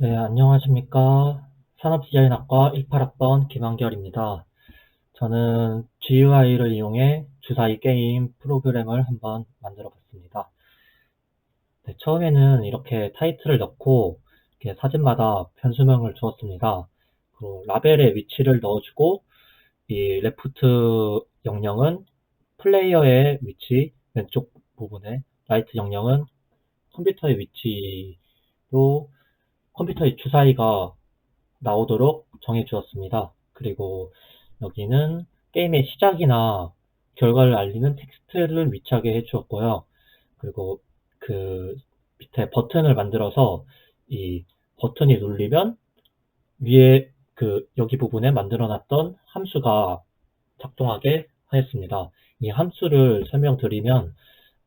네, 안녕하십니까. 산업디자인학과 18학번 김한결입니다. 저는 GUI를 이용해 주사위 게임 프로그램을 한번 만들어 봤습니다. 네, 처음에는 이렇게 타이틀을 넣고 이렇게 사진마다 변수명을 주었습니다. 그리고 라벨의 위치를 넣어주고 이 레프트 영역은 플레이어의 위치 왼쪽 부분에 라이트 영역은 컴퓨터의 위치로 컴퓨터의 주사위가 나오도록 정해 주었습니다. 그리고 여기는 게임의 시작이나 결과를 알리는 텍스트를 위치하게 해 주었고요. 그리고 그 밑에 버튼을 만들어서 이 버튼이 눌리면 위에 그 여기 부분에 만들어 놨던 함수가 작동하게 하였습니다. 이 함수를 설명드리면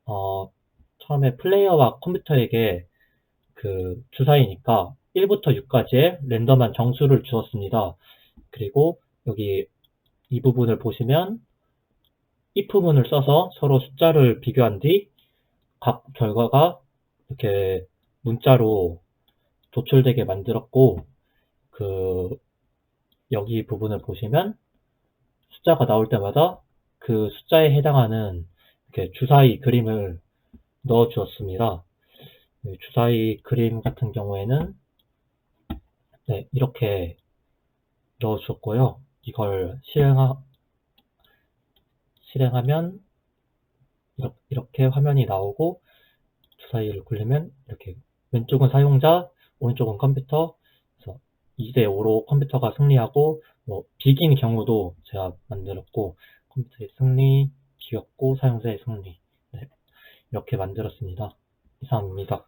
어, 처음에 플레이어와 컴퓨터에게 그 주사위니까 1부터 6까지의 랜덤한 정수를 주었습니다. 그리고 여기 이 부분을 보시면 if문을 써서 서로 숫자를 비교한 뒤 각 결과가 이렇게 문자로 도출되게 만들었고 그 여기 부분을 보시면 숫자가 나올 때마다 그 숫자에 해당하는 이렇게 주사위 그림을 넣어 주었습니다. 네, 주사위 그림 같은 경우에는 네, 이렇게 넣어 주었고요. 이걸 실행하, 실행하면 이렇게, 화면이 나오고 주사위를 굴리면 이렇게 왼쪽은 사용자, 오른쪽은 컴퓨터 그래서 2대 5로 컴퓨터가 승리하고 뭐 비긴 경우도 제가 만들었고 컴퓨터의 승리, 기었고 사용자의 승리 네, 이렇게 만들었습니다. 이상입니다.